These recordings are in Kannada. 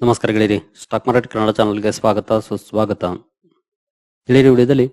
ನಮಸ್ಕಾರ ಗೆಳೆಯರಿ. ಸ್ಟಾಕ್ ಮಾರ್ಕೆಟ್ ಕನ್ನಡ ಚಾನಲ್ಗೆ ಸ್ವಾಗತ, ಸುಸ್ವಾಗತ. ಗೆಳೆಯರಿ, ವಿಡಿಯೋದಲ್ಲಿ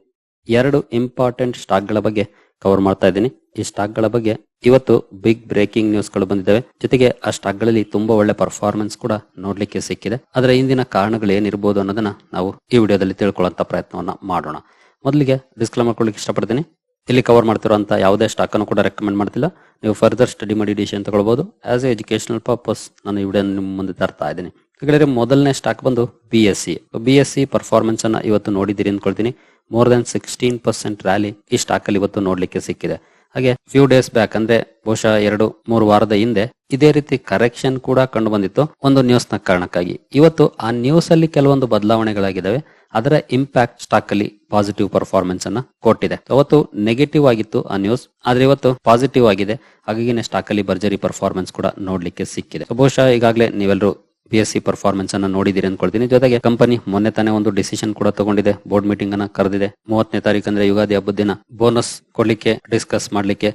ಎರಡು ಇಂಪಾರ್ಟೆಂಟ್ ಸ್ಟಾಕ್ಗಳ ಬಗ್ಗೆ ಕವರ್ ಮಾಡ್ತಾ ಇದ್ದೀನಿ. ಈ ಸ್ಟಾಕ್ಗಳ ಬಗ್ಗೆ ಇವತ್ತು ಬಿಗ್ ಬ್ರೇಕಿಂಗ್ ನ್ಯೂಸ್ಗಳು ಬಂದಿದ್ದಾವೆ. ಜೊತೆಗೆ ಆ ಸ್ಟಾಕ್ಗಳಲ್ಲಿ ತುಂಬಾ ಒಳ್ಳೆ ಪರ್ಫಾರ್ಮೆನ್ಸ್ ಕೂಡ ನೋಡ್ಲಿಕ್ಕೆ ಸಿಕ್ಕಿದೆ. ಅದರ ಹಿಂದಿನ ಕಾರಣಗಳು ಏನಿರ್ಬೋದು ಅನ್ನೋದನ್ನ ನಾವು ಈ ವಿಡಿಯೋದಲ್ಲಿ ತಿಳ್ಕೊಳ್ಳುವಂತ ಪ್ರಯತ್ನವನ್ನ ಮಾಡೋಣ. ಮೊದಲಿಗೆ ಡಿಸ್ಕ್ಲೇಮರ್ ಮಾಡ್ಕೊಳ್ಳಿಕ್ಕೆ ಇಷ್ಟಪಡ್ತೀನಿ. ಇಲ್ಲಿ ಕವರ್ ಮಾಡ್ತಿರುವಂತಹ ಯಾವುದೇ ಸ್ಟಾಕ್ ಅನ್ನು ಕೂಡ ರೆಕಮೆಂಡ್ ಮಾಡ್ತಿಲ್ಲ. ನೀವು ಫರ್ದರ್ ಸ್ಟಡಿ ಮಾಡಿ ಡಿಸಿಷನ್ ತಗೊಳ್ಬಹುದು ಆಸ್ ಎ ಎಜುಕೇಶನಲ್ ಪರ್ಪಸ್ ನಾನು ಈ ವಿಡಿಯೋ ನಿಮ್ಮ ಮುಂದೆ ತರ್ತಾ ಇದ್ದೀನಿ. ಹಾಗಾದ್ರೆ ಮೊದಲನೇ ಸ್ಟಾಕ್ ಬಂದು B S C B S C performance ಅನ್ನ ಇವತ್ತು ನೋಡಿದ್ದೀರಿ ಅಂದ್ಕೊಳ್ತೀನಿ. More than sixteen percent rally ಈ ಸ್ಟಾಕ್ ಅಲ್ಲಿ ಇವತ್ತು ನೋಡ್ಲಿಕ್ಕೆ ಸಿಕ್ಕಿದೆ. ಹಾಗೆ ಫ್ಯೂ ಡೇಸ್ ಬ್ಯಾಕ್ ಅಂದ್ರೆ ಬಹುಶಃ ಎರಡು, ಮೂರು ವಾರದ ಹಿಂದೆ ಇದೇ ರೀತಿ ಕರೆಕ್ಷನ್ ಕೂಡ ಕಂಡು ಬಂದಿತ್ತು ಒಂದು ನ್ಯೂಸ್ನ ಕಾರಣಕ್ಕಾಗಿ. ಇವತ್ತು ಆ ನ್ಯೂಸ್ ಅಲ್ಲಿ ಕೆಲವೊಂದು ಬದಲಾವಣೆಗಳಾಗಿದ್ದಾವೆ. ಅದರ ಇಂಪ್ಯಾಕ್ಟ್ ಸ್ಟಾಕ್ ಅಲ್ಲಿ ಪಾಸಿಟಿವ್ ಪರ್ಫಾರ್ಮೆನ್ಸ್ ಅನ್ನ ಕೊಟ್ಟಿದೆ. ಅವತ್ತು ನೆಗೆಟಿವ್ ಆಗಿತ್ತು ಆ ನ್ಯೂಸ್ ಆದ್ರೆ ಇವತ್ತು ಪಾಸಿಟಿವ್ ಆಗಿದೆ. ಹಾಗಾಗಿ ಸ್ಟಾಕ್ ಅಲ್ಲಿ ಭರ್ಜರಿ ಪರ್ಫಾರ್ಮೆನ್ಸ್ ಕೂಡ ನೋಡ್ಲಿಕ್ಕೆ ಸಿಕ್ಕಿದೆ. ಬಹುಶಃ ಈಗಾಗಲೇ ನೀವೆಲ್ಲರೂ ಬಿ ಎಸ್ ಸಿ ಪರ್ಫಾರ್ಮೆನ್ಸ್ ಅನ್ನ ನೋಡಿದಿರಿ ಅನ್ಕೊಳ್ತೀನಿ. ಜೊತೆಗೆ ಕಂಪನಿ ಮೊನ್ನೆ ತಾನೇ ಒಂದು ಡಿಸಿಷನ್ ಕೂಡ ತಗೊಂಡಿದೆ. ಬೋರ್ಡ್ ಮೀಟಿಂಗ್ ಅನ್ನ ಕರೆದಿದೆ. ಮೂವತ್ತನೇ ತಾರೀಕು ಅಂದ್ರೆ ಯುಗಾದಿ ಹಬ್ಬದ ದಿನ. ಬೋನಸ್ ಕೊಡ್ಲಿಕ್ಕೆ ಡಿಸ್ಕಸ್ ಮಾಡ್ಲಿಕ್ಕೆ.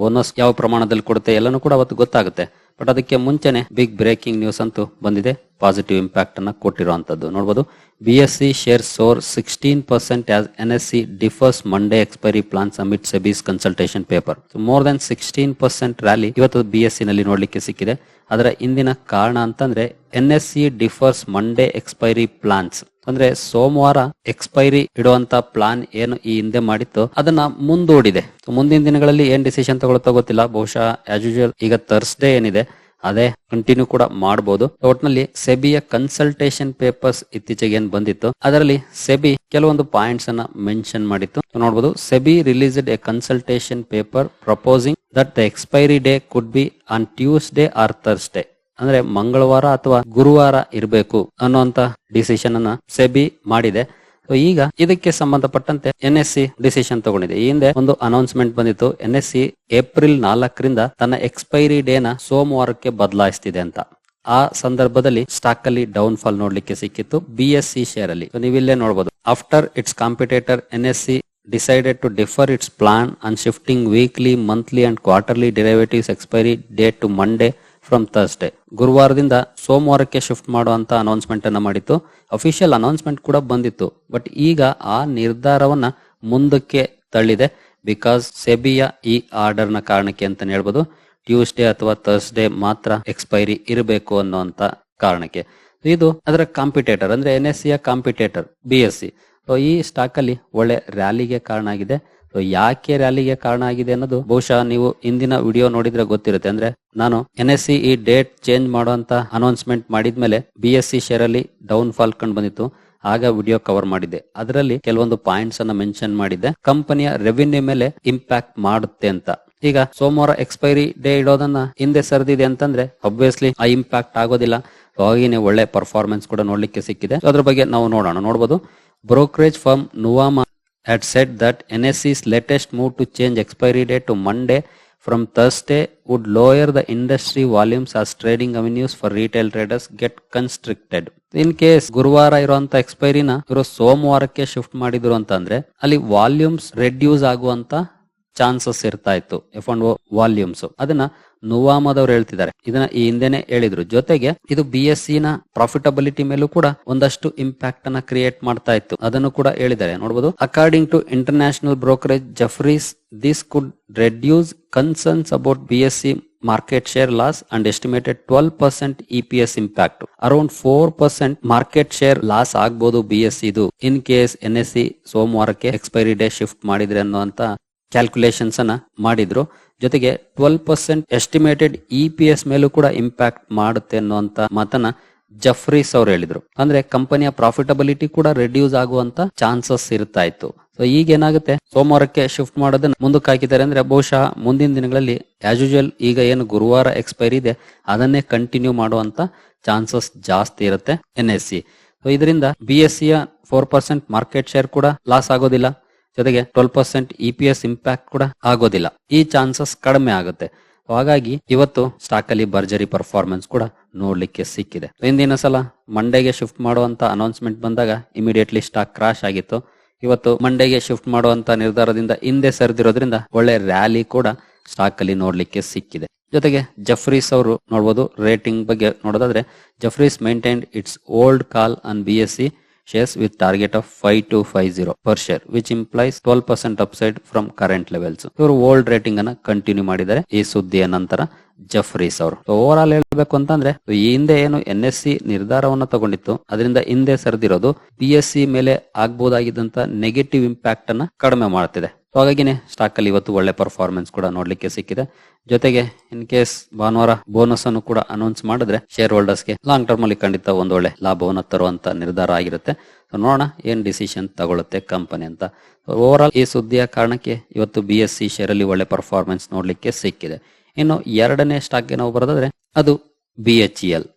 ಬೋನಸ್ ಯಾವ ಪ್ರಮಾಣದಲ್ಲಿ ಕೊಡುತ್ತೆ ಎಲ್ಲನೂ ಕೂಡ ಅವತ್ತು ಗೊತ್ತಾಗುತ್ತೆ. ಬಟ್ ಅದಕ್ಕೆ ಮುಂಚೆನೆ ಬಿಗ್ ಬ್ರೇಕಿಂಗ್ ನ್ಯೂಸ್ ಅಂತೂ ಬಂದಿದೆ. ಪಾಸಿಟಿವ್ ಇಂಪ್ಯಾಕ್ಟ್ ಅನ್ನ ಕೊಟ್ಟಿರುವಂತದ್ದು. ನೋಡಬಹುದು B S C share soar sixteen percent as N S C defers Monday expiry plan summit SEBI's consultation paper more than sixteen percent rally ಇವತ್ತು ಬಿ ಎಸ್ ಸಿ ನಲ್ಲಿ ನೋಡ್ಲಿಕ್ಕೆ ಸಿಕ್ಕಿದೆ. ಅದರ ಹಿಂದಿನ ಕಾರಣ ಅಂತಂದ್ರೆ N S C defers Monday expiry plans ಅಂದ್ರೆ ಸೋಮವಾರ ಎಕ್ಸ್ಪೈರಿ ಇಡುವಂತ ಪ್ಲಾನ್ ಏನು ಈ ಹಿಂದೆ ಮಾಡಿತ್ತು, ಅದನ್ನ ಮುಂದೂಡಿದೆ. ಮುಂದಿನ ದಿನಗಳಲ್ಲಿ ಏನ್ ಡಿಸಿಷನ್ ತಗೊಳ್ತಾ ಗೊತ್ತಿಲ್ಲ. ಬಹುಶಃ ಆಸ್ ಯೂಶುವಲ್ ಈಗ ಥರ್ಸ್ಡೇ ಏನಿದೆ, ಅದೇ ಕಂಟಿನ್ಯೂ ಕೂಡ ಮಾಡಬಹುದು ಒಟ್ನಲ್ಲಿ ಸೆಬಿಯ ಕನ್ಸಲ್ಟೇಷನ್ ಪೇಪರ್ಸ್ ಇತ್ತೀಚೆಗೆ ಏನ್ ಬಂದಿತ್ತು, ಅದರಲ್ಲಿ ಸೆಬಿ ಕೆಲವೊಂದು ಪಾಯಿಂಟ್ಸ್ ಅನ್ನ ಮೆನ್ಷನ್ ಮಾಡಿತ್ತು. ನೋಡಬಹುದು SEBI released a consultation paper proposing that the expiry day could be on Tuesday or Thursday ಅಂದ್ರೆ ಮಂಗಳವಾರ ಅಥವಾ ಗುರುವಾರ ಇರಬೇಕು ಅನ್ನುವಂತ ಡಿಸಿಷನ್ ಅನ್ನ ಸೆಬಿ ಮಾಡಿದೆ. ಈಗ ಇದಕ್ಕೆ ಸಂಬಂಧಪಟ್ಟಂತೆ ಎನ್ ಎಸ್ ಸಿ ಡಿಸಿಷನ್ ತಗೊಂಡಿದೆ. ಈ ಹಿಂದೆ ಒಂದು ಅನೌನ್ಸ್ಮೆಂಟ್ ಬಂದಿತ್ತು. ಎನ್ ಎಸ್ ಸಿ ಏಪ್ರಿಲ್ ನಾಲ್ಕರಿಂದ ತನ್ನ ಎಕ್ಸ್ಪೈರಿ ಡೇನ ಸೋಮವಾರಕ್ಕೆ ಬದಲಾಯಿಸ್ತಿದೆ ಅಂತ. ಆ ಸಂದರ್ಭದಲ್ಲಿ ಸ್ಟಾಕ್ ಅಲ್ಲಿ ಡೌನ್ ಫಾಲ್ ನೋಡ್ಲಿಕ್ಕೆ ಸಿಕ್ಕಿತ್ತು ಬಿ ಎಸ್ ಸಿ ಶೇರ್ ಅಲ್ಲಿ. ನೀವಿಲ್ಲೇ ನೋಡಬಹುದು after its competitor N S C decided to defer its plan on shifting weekly monthly and quarterly derivatives expiry date to Monday from Thursday ಗುರುವಾರದಿಂದ ಸೋಮವಾರಕ್ಕೆ ಶಿಫ್ಟ್ ಮಾಡುವಂತ ಅನೌನ್ಸ್ಮೆಂಟ್ ಅನ್ನ ಮಾಡಿತ್ತು. ಅಫಿಷಿಯಲ್ ಅನೌನ್ಸ್ಮೆಂಟ್ ಕೂಡ ಬಂದಿತ್ತು. ಬಟ್ ಈಗ ಆ ನಿರ್ಧಾರವನ್ನ ಮುಂದಕ್ಕೆ ತಳ್ಳಿದೆ. ಬಿಕಾಸ್ ಸೆಬಿಯ ಈ ಆರ್ಡರ್ನ ಕಾರಣಕ್ಕೆ ಅಂತ ಹೇಳ್ಬೋದು. ಟ್ಯೂಸ್ಡೇ ಅಥವಾ ಥರ್ಸ್ಡೇ ಮಾತ್ರ ಎಕ್ಸ್ಪೈರಿ ಇರಬೇಕು ಅನ್ನುವಂತ ಕಾರಣಕ್ಕೆ. ಇದು ಅದರ ಕಾಂಪಿಟೇಟರ್ ಅಂದ್ರೆ ಎನ್ ಎಸ್ ಸಿಯ competitor B S C so ಈ ಸ್ಟಾಕ್ ಅಲ್ಲಿ ಒಳ್ಳೆ ರ್ಯಾಲಿಗೆ ಕಾರಣ ಆಗಿದೆ. ಸೊ ಯಾಕೆ ರ್ಯಾಲಿಗೆ ಕಾರಣ ಆಗಿದೆ ಅನ್ನೋದು ಬಹುಶಃ ನೀವು ಇಂದಿನ ವಿಡಿಯೋ ನೋಡಿದ್ರೆ ಗೊತ್ತಿರುತ್ತೆ. ಅಂದ್ರೆ ನಾನು ಎನ್ ಎಸ್ ಸಿ ಈ ಡೇಟ್ ಚೇಂಜ್ ಮಾಡುವಂತ ಅನೌನ್ಸ್ಮೆಂಟ್ ಮಾಡಿದ್ಮೇಲೆ ಬಿ ಎಸ್ ಸಿ ಶೇರ್ ಅಲ್ಲಿ ಡೌನ್ ಫಾಲ್ ಕಂಡು ಬಂದಿತ್ತು. ಆಗ ವಿಡಿಯೋ ಕವರ್ ಮಾಡಿದ್ದೆ. ಅದರಲ್ಲಿ ಕೆಲವೊಂದು ಪಾಯಿಂಟ್ಸ್ ಅನ್ನ ಮೆನ್ಷನ್ ಮಾಡಿದ್ದೆ. ಕಂಪನಿಯ ರೆವಿನ್ಯೂ ಮೇಲೆ ಇಂಪ್ಯಾಕ್ಟ್ ಮಾಡುತ್ತೆ ಅಂತ. ಈಗ ಸೋಮವಾರ ಎಕ್ಸ್ಪೈರಿ ಡೇ ಇಡೋದನ್ನ ಹಿಂದೆ ಸರಿದಿದೆ ಅಂತಂದ್ರೆ ಅಬ್ವಿಯಸ್ಲಿ ಆ ಇಂಪ್ಯಾಕ್ಟ್ ಆಗೋದಿಲ್ಲ. ಹಾಗೇನೆ ಒಳ್ಳೆ ಪರ್ಫಾರ್ಮೆನ್ಸ್ ಕೂಡ ನೋಡ್ಲಿಕ್ಕೆ ಸಿಕ್ಕಿದೆ. ಅದ್ರ ಬಗ್ಗೆ ನಾವು ನೋಡೋಣ. ನೋಡಬಹುದು brokerage firm Nuvama had said that NSE's latest move to change expiry date to Monday from Thursday would lower the industry volumes as trading avenues for retail traders get constricted. In case ಗುರುವಾರ ಇರುವಂತ ಎಕ್ಸ್ಪೈರಿನ ಇವರು ಸೋಮವಾರಕ್ಕೆ ಶಿಫ್ಟ್ ಮಾಡಿದ್ರು ಅಂತಂದ್ರೆ ಅಲ್ಲಿ ವಾಲ್ಯೂಮ್ಸ್ ರೆಡ್ಯೂಸ್ ಆಗುವಂತ ಚಾನ್ಸಸ್ ಇರ್ತಾ ಇತ್ತು ಎಫ್ ಅಂಡ್ ವಾಲ್ಯೂಮ್ಸ್ ಅದನ್ನ ನುವಾಮದವ್ರು ಹೇಳ್ತಿದ್ದಾರೆ. ಇದನ್ನ ಈ ಹಿಂದೆನೆ ಹೇಳಿದ್ರು. ಜೊತೆಗೆ ಇದು ಬಿ ಎಸ್ ಸಿ ನ ಪ್ರಾಫಿಟಬಿಲಿಟಿ ಮೇಲೂ ಕೂಡ ಒಂದಷ್ಟು ಇಂಪ್ಯಾಕ್ಟ್ ಅನ್ನ ಕ್ರಿಯೇಟ್ ಮಾಡ್ತಾ ಇತ್ತು ಅದನ್ನು ಕೂಡ ಹೇಳಿದ್ದಾರೆ. ನೋಡಬಹುದು according to international brokerage Jefferies this could reduce concerns about B S C market share loss and estimated twelve percent E P S impact around four percent market share loss ಆಗ್ಬೋದು ಬಿ ಎಸ್ ಇದು in case N S C ಸೋಮವಾರಕ್ಕೆ ಎಕ್ಸ್ಪೈರಿ ಡೇ ಶಿಫ್ಟ್ ಮಾಡಿದ್ರೆ ಅನ್ನುವಂತ ಕ್ಯಾಲ್ಕುಲೇಷನ್ಸ್ ಅನ್ನ ಮಾಡಿದ್ರು. ಜೊತೆಗೆ twelve percent estimated E P S ಮೇಲೂ ಕೂಡ ಇಂಪ್ಯಾಕ್ಟ್ ಮಾಡುತ್ತೆ ಅನ್ನುವಂತ ಮಾತನ್ನ ಜಫ್ರೀಸ್ ಅವ್ರು ಹೇಳಿದ್ರು. ಅಂದ್ರೆ ಕಂಪನಿಯ ಪ್ರಾಫಿಟಬಿಲಿಟಿ ಕೂಡ ರೆಡ್ಯೂಸ್ ಆಗುವಂತ ಚಾನ್ಸಸ್ ಇರ್ತಾ ಇತ್ತು ಸೊ ಈಗ ಏನಾಗುತ್ತೆ? ಸೋಮವಾರಕ್ಕೆ ಶಿಫ್ಟ್ ಮಾಡೋದನ್ನ ಮುಂದಕ್ಕೆ ಹಾಕಿದ್ದಾರೆ ಅಂದ್ರೆ ಬಹುಶಃ ಮುಂದಿನ ದಿನಗಳಲ್ಲಿ ಆಸ್ ಯೂಶುವಲ್ ಈಗ ಏನು ಗುರುವಾರ ಎಕ್ಸ್ಪೈರಿ ಇದೆ, ಅದನ್ನೇ ಕಂಟಿನ್ಯೂ ಮಾಡುವಂತ ಚಾನ್ಸಸ್ ಜಾಸ್ತಿ ಇರುತ್ತೆ ಎನ್ ಎಸ್ ಸಿ ಸೊ ಇದರಿಂದ ಬಿ ಎಸ್ ಸಿಯ ಫೋರ್ ಪರ್ಸೆಂಟ್ ಮಾರ್ಕೆಟ್ ಶೇರ್ ಕೂಡ ಲಾಸ್ ಆಗೋದಿಲ್ಲ. ಜೊತೆಗೆ twelve percent E P S impact ಕೂಡ ಆಗೋದಿಲ್ಲ. ಈ ಚಾನ್ಸಸ್ ಕಡಿಮೆ ಆಗುತ್ತೆ. ಹಾಗಾಗಿ ಇವತ್ತು ಸ್ಟಾಕ್ ಅಲ್ಲಿ ಭರ್ಜರಿ ಪರ್ಫಾರ್ಮೆನ್ಸ್ ಕೂಡ ನೋಡ್ಲಿಕ್ಕೆ ಸಿಕ್ಕಿದೆ. ಹಿಂದಿನ ಸಲ ಮಂಡೇಗೆ ಶಿಫ್ಟ್ ಮಾಡುವಂತ ಅನೌನ್ಸ್ಮೆಂಟ್ ಬಂದಾಗ ಇಮಿಡಿಯೇಟ್ಲಿ ಸ್ಟಾಕ್ ಕ್ರಾಶ್ ಆಗಿತ್ತು. ಇವತ್ತು ಮಂಡೇಗೆ ಶಿಫ್ಟ್ ಮಾಡುವಂತ ನಿರ್ಧಾರದಿಂದ ಹಿಂದೆ ಸರಿದಿರೋದ್ರಿಂದ ಒಳ್ಳೆ ರ್ಯಾಲಿ ಕೂಡ ಸ್ಟಾಕ್ ಅಲ್ಲಿ ನೋಡ್ಲಿಕ್ಕೆ ಸಿಕ್ಕಿದೆ. ಜೊತೆಗೆ ಜಫ್ರೀಸ್ ಅವರು ನೋಡಬಹುದು ರೇಟಿಂಗ್ ಬಗ್ಗೆ ನೋಡೋದಾದ್ರೆ Jefferies maintain its old call on B S C shares with target of 5250 per share, which implies 12% upside from current levels. ಇವರು ಓಲ್ಡ್ ರೇಟಿಂಗ್ ಅನ್ನ ಕಂಟಿನ್ಯೂ ಮಾಡಿದ್ದಾರೆ ಈ ಸುದ್ದಿಯ ನಂತರ ಜಫ್ರೀಸ್ ಅವರು. ಓವರ್ ಆಲ್ ಹೇಳ್ಬೇಕು ಅಂತಂದ್ರೆ ಈ ಹಿಂದೆ ಏನು ಎನ್ ಎಸ್ ಸಿ ನಿರ್ಧಾರವನ್ನ ತಗೊಂಡಿತ್ತು, ಅದರಿಂದ ಹಿಂದೆ ಸರಿದಿರೋದು ಪಿ ಎಸ್ ಸಿ ಮೇಲೆ ಆಗ್ಬಹುದಾಗಿದ್ದಂತ ನೆಗೆಟಿವ್ ಇಂಪ್ಯಾಕ್ಟ್ ಅನ್ನ ಕಡಿಮೆ ಮಾಡ್ತಿದೆ. ಹಾಗಾಗಿನೇ ಸ್ಟಾಕ್ ಅಲ್ಲಿ ಇವತ್ತು ಒಳ್ಳೆ ಪರ್ಫಾರ್ಮೆನ್ಸ್ ಕೂಡ ನೋಡ್ಲಿಕ್ಕೆ ಸಿಕ್ಕಿದೆ. ಜೊತೆಗೆ ಇನ್ ಕೇಸ್ ಭಾನುವಾರ ಬೋನಸ್ ಅನ್ನು ಕೂಡ ಅನೌನ್ಸ್ ಮಾಡಿದ್ರೆ ಶೇರ್ ಹೋಲ್ಡರ್ಸ್ಗೆ ಲಾಂಗ್ ಟರ್ಮ್ ಅಲ್ಲಿ ಖಂಡಿತ ಒಂದೊಳ್ಳೆ ಲಾಭವನ್ನು ತರುವಂತ ನಿರ್ಧಾರ ಆಗಿರುತ್ತೆ. ಸೊ ನೋಡೋಣ ಏನ್ ಡಿಸಿಷನ್ ತಗೊಳ್ಳುತ್ತೆ ಕಂಪನಿ ಅಂತ. ಓವರ್ ಆಲ್ ಈ ಸುದ್ದಿಯ ಕಾರಣಕ್ಕೆ ಇವತ್ತು ಬಿ ಎಸ್ ಸಿ ಶೇರ್ ಅಲ್ಲಿ ಒಳ್ಳೆ ಪರ್ಫಾರ್ಮೆನ್ಸ್ ನೋಡ್ಲಿಕ್ಕೆ ಸಿಕ್ಕಿದೆ. ಇನ್ನು ಎರಡನೇ ಸ್ಟಾಕ್ಗೆ ನಾವು ಬರೋದಾದ್ರೆ ಅದು B H E L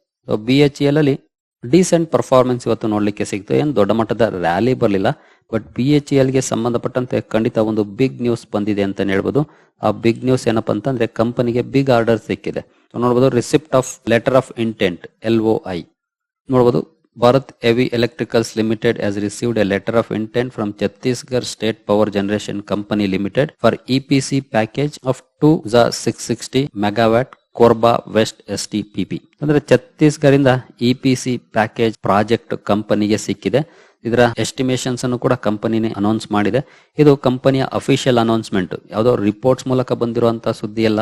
B H E L ಅಲ್ಲಿ ಡಿಸೆಂಟ್ ಪರ್ಫಾರ್ಮೆನ್ಸ್ ಇವತ್ತು ನೋಡ್ಲಿಕ್ಕೆ ಸಿಕ್ತು. ಏನು ದೊಡ್ಡ ಮಟ್ಟದ ರ್ಯಾಲಿ ಬರಲಿಲ್ಲ. ಬಟ್ ಬಿ ಎಚ್ ಎಲ್ಗೆ ಸಂಬಂಧಪಟ್ಟಂತೆ ಖಂಡಿತ ಒಂದು ಬಿಗ್ ನ್ಯೂಸ್ ಬಂದಿದೆ ಅಂತ ಹೇಳ್ಬೋದು. ಆ ಬಿಗ್ ನ್ಯೂಸ್ ಏನಪ್ಪಾ ಅಂತಂದ್ರೆ ಕಂಪನಿಗೆ ಬಿಗ್ ಆರ್ಡರ್ ಸಿಕ್ಕಿದೆ. ನೋಡಬಹುದು ನೋಡ್ಬೋದು receipt of letter of intent L O I ನೋಡ್ಬೋದು, Bharat heavy electricals limited has received a letter of intent from Chhattisgarh state power generation company limited for EPC package of two six sixty megawatt Korba west S T PP ಅಂದ್ರೆ ಛತ್ತೀಸ್ಗಢದಿಂದ ಇಪಿಸಿ ಪ್ಯಾಕೇಜ್ ಪ್ರಾಜೆಕ್ಟ್ ಕಂಪನಿಗೆ ಸಿಕ್ಕಿದೆ. ಇದರ ಎಸ್ಟಿಮೇಷನ್ಸ್ ಅನ್ನು ಕೂಡ ಕಂಪನಿನೇ ಅನೌನ್ಸ್ ಮಾಡಿದೆ. ಇದು ಕಂಪನಿಯ ಅಫಿಷಿಯಲ್ ಅನೌನ್ಸ್ಮೆಂಟ್. ಯಾವುದೋ ರಿಪೋರ್ಟ್ಸ್ ಮೂಲಕ ಬಂದಿರುವಂತಹ ಸುದ್ದಿ ಎಲ್ಲ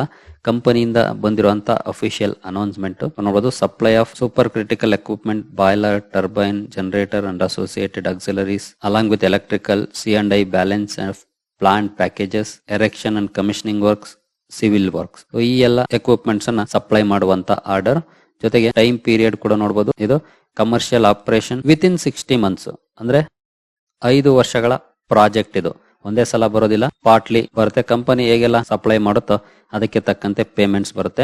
ಕಂಪನಿಯಿಂದ ಬಂದಿರುವಂತಹ ಅಫಿಷಿಯಲ್ ಅನೌನ್ಸ್ಮೆಂಟ್. ನೋಡಬಹುದು supply of super critical equipment, boiler, turbine, generator, and associated auxiliaries along with electrical, C and I balance of plant packages, erection and commissioning works civil works ಈ ಎಲ್ಲ ಎಕ್ವಿಪ್ಮೆಂಟ್ಸ್ ಅನ್ನ ಸಪ್ಲೈ ಮಾಡುವಂತ ಆರ್ಡರ್ ಜೊತೆಗೆ ಟೈಮ್ ಪೀರಿಯಡ್ ಕೂಡ ನೋಡಬಹುದು ಇದು commercial operation within sixty months ಅಂದ್ರೆ ಐದು ವರ್ಷಗಳ ಪ್ರಾಜೆಕ್ಟ್ ಇದು. ಒಂದೇ ಸಲ ಬರೋದಿಲ್ಲ. ಪಾರ್ಟ್ಲಿ ಬರುತ್ತೆ. ಕಂಪನಿ ಹೇಗೆಲ್ಲ ಸಪ್ಲೈ ಮಾಡುತ್ತೋ ಅದಕ್ಕೆ ತಕ್ಕಂತೆ ಪೇಮೆಂಟ್ಸ್ ಬರುತ್ತೆ.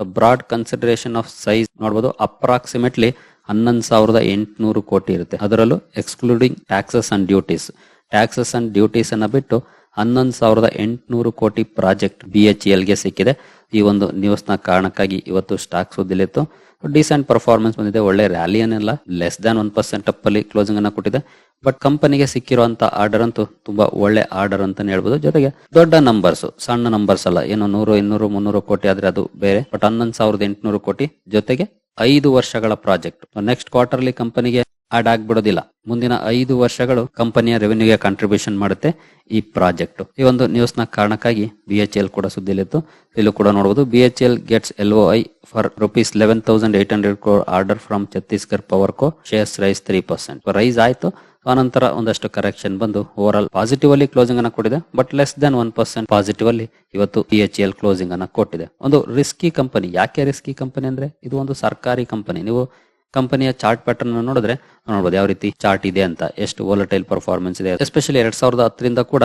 ಬ್ರಾಡ್ ಕನ್ಸಿಡರೇಷನ್ ಆಫ್ ಸೈಜ್ ನೋಡಬಹುದು ಅಪ್ರಾಕ್ಸಿಮೇಟ್ಲಿ ಹನ್ನೊಂದು ಸಾವಿರದ ಎಂಟುನೂರು ಕೋಟಿ ಇರುತ್ತೆ. ಅದರಲ್ಲೂ excluding taxes and duties taxes and duties ಅನ್ನ ಬಿಟ್ಟು ಹನ್ನೊಂದು ಸಾವಿರದ ಎಂಟುನೂರು ಕೋಟಿ ಪ್ರಾಜೆಕ್ಟ್ ಬಿ ಎಚ್ಗೆ ಸಿಕ್ಕಿದೆ. ಈ ಒಂದು ನ್ಯೂಸ್ನ ಕಾರಣಕ್ಕಾಗಿ ಇವತ್ತು ಸ್ಟಾಕ್ ಸುದ್ದಿಲಿತ್ತು. ಡಿಸೆಂಟ್ ಪರ್ಫಾರ್ಮೆನ್ಸ್ ಬಂದಿದೆ. ಒಳ್ಳೆ ರ್ಯಾಲಿ ಏನಿಲ್ಲ less than one percent up ಅಲ್ಲಿ ಕ್ಲೋಸಿಂಗ್ ಅನ್ನ ಕೊಟ್ಟಿದೆ. ಬಟ್ ಕಂಪನಿಗೆ ಸಿಕ್ಕಿರುವಂತ ಆರ್ಡರ್ ಅಂತೂ ತುಂಬಾ ಒಳ್ಳೆ ಆರ್ಡರ್ ಅಂತ ಹೇಳ್ಬೋದು. ಜೊತೆಗೆ ದೊಡ್ಡ ನಂಬರ್ಸ್, ಸಣ್ಣ ನಂಬರ್ಸ್ ಅಲ್ಲ. ಏನು ನೂರು, ಇನ್ನೂರು, ಮುನ್ನೂರು ಕೋಟಿ ಆದ್ರೆ ಅದು ಬೇರೆ. ಬಟ್ ಹನ್ನೊಂದು ಸಾವಿರದ ಎಂಟುನೂರು ಕೋಟಿ ಜೊತೆಗೆ ಐದು ವರ್ಷಗಳ ಪ್ರಾಜೆಕ್ಟ್. ನೆಕ್ಸ್ಟ್ ಕ್ವಾರ್ಟರ್ಲಿ ಕಂಪನಿಗೆ ಆಡ್ ಆಗ್ಬಿಡೋದಿಲ್ಲ. ಮುಂದಿನ ಐದು ವರ್ಷಗಳು ಕಂಪನಿಯ ರೆವೆನ್ಯೂಗೆ ಕಾಂಟ್ರಿಬ್ಯೂಷನ್ ಮಾಡುತ್ತೆ ಈ ಪ್ರಾಜೆಕ್ಟ್. ಈ ಒಂದು ನ್ಯೂಸ್ನ ಕಾರಣಕ್ಕಾಗಿ ಬಿ ಎಚ್ ಎಲ್ ಕೂಡ ಸುದ್ದಿಲಿತ್ತು. ಇಲ್ಲೂ ಕೂಡ ನೋಡಬಹುದು B H L gets L I for rupees eleven thousand eight hundred crore order from Chhattisgarh power co shares rise three percent rise ಆಯ್ತು. ಆನಂತರ ಒಂದಷ್ಟು ಕರೆಕ್ಷನ್ ಬಂದು ಓವರ್ ಆಲ್ ಪಾಸಿಟಿವ್ ಅಲ್ಲಿ ಕ್ಲೋಸಿಂಗ್ ಅನ್ನ ಕೊಟ್ಟಿದೆ. But less than one percent positive ಅಲ್ಲಿ ಇವತ್ತು ಬಿ ಎಚ್ ಎಲ್ ಕ್ಲೋಸಿಂಗ್ ಅನ್ನ ಕೊಟ್ಟಿದೆ. ಒಂದು ರಿಸ್ಕಿ ಕಂಪನಿ ಯಾಕೆ ರಿಸ್ಕಿ ಕಂಪನಿ ಅಂದ್ರೆ? ಇದು ಒಂದು ಸರ್ಕಾರಿ ಕಂಪನಿ ನೀವು ಕಂಪನಿಯ ಚಾರ್ಟ್ ಪ್ಯಾಟರ್ನ್ ನೋಡಿದ್ರೆ ನೋಡಬಹುದು ಯಾವ ರೀತಿ ಚಾರ್ಟ್ ಇದೆ ಅಂತ, ಎಷ್ಟು ವೋಲಟೈಲ್ ಪರ್ಫಾರ್ಮೆನ್ಸ್ ಇದೆ ಎಸ್ಪೆಷಲಿ ಎರಡ್ ಸಾವಿರದ ಹತ್ತರಿಂದ ಕೂಡ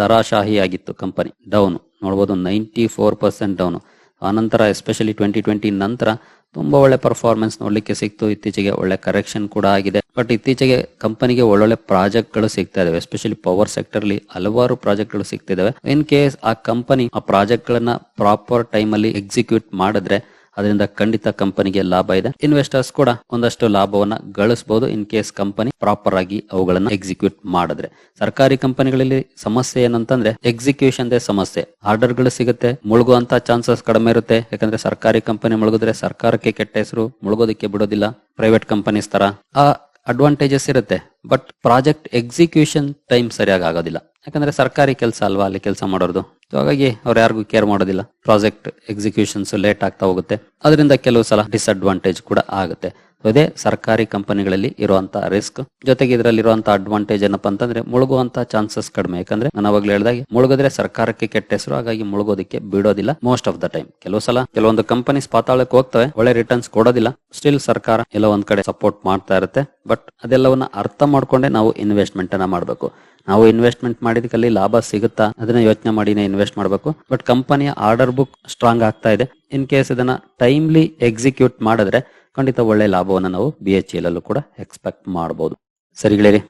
ದರಾಶಾಹಿ ಆಗಿತ್ತು ಕಂಪನಿ ಡೌನ್ ನೋಡಬಹುದು ನೈಂಟಿ ಫೋರ್ ಪರ್ಸೆಂಟ್ ಡೌನ್ ಆನಂತರ ಎಸ್ಪೆಷಲಿ ಟ್ವೆಂಟಿ ಟ್ವೆಂಟಿ ನಂತರ ತುಂಬಾ ಒಳ್ಳೆ ಪರ್ಫಾರ್ಮೆನ್ಸ್ ನೋಡ್ಲಿಕ್ಕೆ ಸಿಕ್ತು. ಇತ್ತೀಚೆಗೆ ಒಳ್ಳೆ ಕರೆಕ್ಷನ್ ಕೂಡ ಆಗಿದೆ. ಬಟ್ ಇತ್ತೀಚೆಗೆ ಕಂಪನಿಗೆ ಒಳ್ಳೊಳ್ಳೆ ಪ್ರಾಜೆಕ್ಟ್ಗಳು ಸಿಗ್ತಾ ಇದಾವೆ. ಎಸ್ಪೆಷಲಿ ಪವರ್ ಸೆಕ್ಟರ್ ಅಲ್ಲಿ ಹಲವಾರು ಪ್ರಾಜೆಕ್ಟ್ಗಳು ಸಿಗ್ತಿದಾವೆ. ಇನ್ ಕೇಸ್ ಆ ಕಂಪನಿ ಆ ಪ್ರಾಜೆಕ್ಟ್ ಗಳನ್ನ ಪ್ರಾಪರ್ ಟೈಮ್ ಅಲ್ಲಿ ಎಕ್ಸಿಕ್ಯೂಟ್ ಮಾಡಿದ್ರೆ ಅದರಿಂದ ಖಂಡಿತ ಕಂಪನಿಗೆ ಲಾಭ ಇದೆ. ಇನ್ವೆಸ್ಟರ್ಸ್ ಕೂಡ ಒಂದಷ್ಟು ಲಾಭವನ್ನ ಗಳಿಸಬಹುದು ಇನ್ ಕೇಸ್ ಕಂಪನಿ ಪ್ರಾಪರ್ ಆಗಿ ಅವುಗಳನ್ನ ಎಕ್ಸಿಕ್ಯೂಟ್ ಮಾಡಿದ್ರೆ. ಸರ್ಕಾರಿ ಕಂಪನಿಗಳಲ್ಲಿ ಸಮಸ್ಯೆ ಏನಂತಂದ್ರೆ ಎಕ್ಸಿಕ್ಯೂಷನ್ ದೇ ಸಮಸ್ಯೆ. ಆರ್ಡರ್ಗಳು ಸಿಗುತ್ತೆ, ಮುಳುಗುವಂತ ಚಾನ್ಸಸ್ ಕಡಿಮೆ ಇರುತ್ತೆ. ಯಾಕಂದ್ರೆ ಸರ್ಕಾರಿ ಕಂಪನಿ ಮುಳುಗಿದ್ರೆ ಸರ್ಕಾರಕ್ಕೆ ಕೆಟ್ಟ ಹೆಸರು ಮುಳುಗೋದಕ್ಕೆ ಬಿಡೋದಿಲ್ಲ. ಪ್ರೈವೇಟ್ ಕಂಪನೀಸ್ ತರ. ಆ ಅಡ್ವಾಂಟೇಜಸ್ ಇರುತ್ತೆ ಬಟ್ ಪ್ರಾಜೆಕ್ಟ್ ಎಕ್ಸಿಕ್ಯೂಷನ್ ಟೈಮ್ ಸರಿಯಾಗಿ ಆಗೋದಿಲ್ಲ. ಯಾಕಂದ್ರೆ ಸರ್ಕಾರಿ ಕೆಲಸ ಅಲ್ವಾ, ಅಲ್ಲಿ ಕೆಲಸ ಮಾಡೋದು ಹಾಗಾಗಿ ಅವ್ರು ಯಾರಿಗೂ ಕೇರ್ ಮಾಡೋದಿಲ್ಲ. ಪ್ರಾಜೆಕ್ಟ್ ಎಕ್ಸಿಕ್ಯೂಷನ್ಸ್ ಲೇಟ್ ಆಗ್ತಾ ಹೋಗುತ್ತೆ. ಅದರಿಂದ ಕೆಲವು ಸಲ ಡಿಸ್ಅಡ್ವಾಂಟೇಜ್ ಕೂಡ ಆಗುತ್ತೆ. ಇದೇ ಸರ್ಕಾರಿ ಕಂಪನಿಗಳಲ್ಲಿ ಇರುವಂತ ರಿಸ್ಕ್ ಜೊತೆಗೆ ಇದರಲ್ಲಿ ಇರುವಂತ ಅಡ್ವಾಂಟೇಜ್ ಏನಪ್ಪಾ ಅಂತಂದ್ರೆ ಮುಳುಗುವಂತ ಚಾನ್ಸಸ್ ಕಡಿಮೆ. ಯಾಕಂದ್ರೆ ನಾನು ಅವಾಗ್ಲೇ ಹೇಳಿದಾಗ ಮುಳುಗಿದ್ರೆ ಸರ್ಕಾರಕ್ಕೆ ಕೆಟ್ಟ ಹೆಸರು, ಹಾಗಾಗಿ ಮುಳುಗೋದಕ್ಕೆ ಬಿಡೋದಿಲ್ಲ ಮೋಸ್ಟ್ ಆಫ್ ದ ಟೈಮ್ ಕೆಲವು ಸಲ ಕೆಲವೊಂದು ಕಂಪನೀಸ್ ಪಾತಾಳಕ್ಕೆ ಹೋಗ್ತವೆ, ಒಳ್ಳೆ ರಿಟರ್ನ್ಸ್ ಕೊಡೋದಿಲ್ಲ. ಸ್ಟಿಲ್ ಸರ್ಕಾರ ಎಲ್ಲ ಒಂದ್ ಕಡೆ ಸಪೋರ್ಟ್ ಮಾಡ್ತಾ ಇರುತ್ತೆ. ಬಟ್ ಅದೆಲ್ಲವನ್ನ ಅರ್ಥ ಮಾಡ್ಕೊಂಡೆ ನಾವು ಇನ್ವೆಸ್ಟ್ಮೆಂಟ್ ಅನ್ನ ಮಾಡಬೇಕು. ನಾವು ಇನ್ವೆಸ್ಟ್ಮೆಂಟ್ ಮಾಡಿದಕ್ಕಲ್ಲಿ ಲಾಭ ಸಿಗುತ್ತಾ? ಅದನ್ನ ಯೋಚನೆ ಮಾಡಿನೇ ಇನ್ವೆಸ್ಟ್ ಮಾಡಬೇಕು. ಬಟ್ ಕಂಪನಿಯ ಆರ್ಡರ್ ಬುಕ್ ಸ್ಟ್ರಾಂಗ್ ಆಗ್ತಾ ಇದೆ. ಇನ್ ಕೇಸ್ ಇದನ್ನ ಟೈಮ್ಲಿ ಎಕ್ಸಿಕ್ಯೂಟ್ ಮಾಡಿದ್ರೆ ಖಂಡಿತ ಒಳ್ಳೆ ಲಾಭವನ್ನು ನಾವು ಬಿ ಎಚ್ ಎಲ್ ಕೂಡ ಎಕ್ಸ್ಪೆಕ್ಟ್ ಮಾಡಬಹುದು ಸರಿ ಗೆಳೆಯರಿ,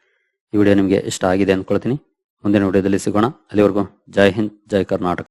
ಈ ವಿಡಿಯೋ ನಿಮಗೆ ಇಷ್ಟ ಆಗಿದೆ ಅನ್ಕೊಳ್ತೀನಿ. ಮುಂದಿನ ವಿಡಿಯೋದಲ್ಲಿ ಸಿಗೋಣ. ಅಲ್ಲಿವರೆಗೂ ಜೈ ಹಿಂದ್, ಜೈ ಕರ್ನಾಟಕ.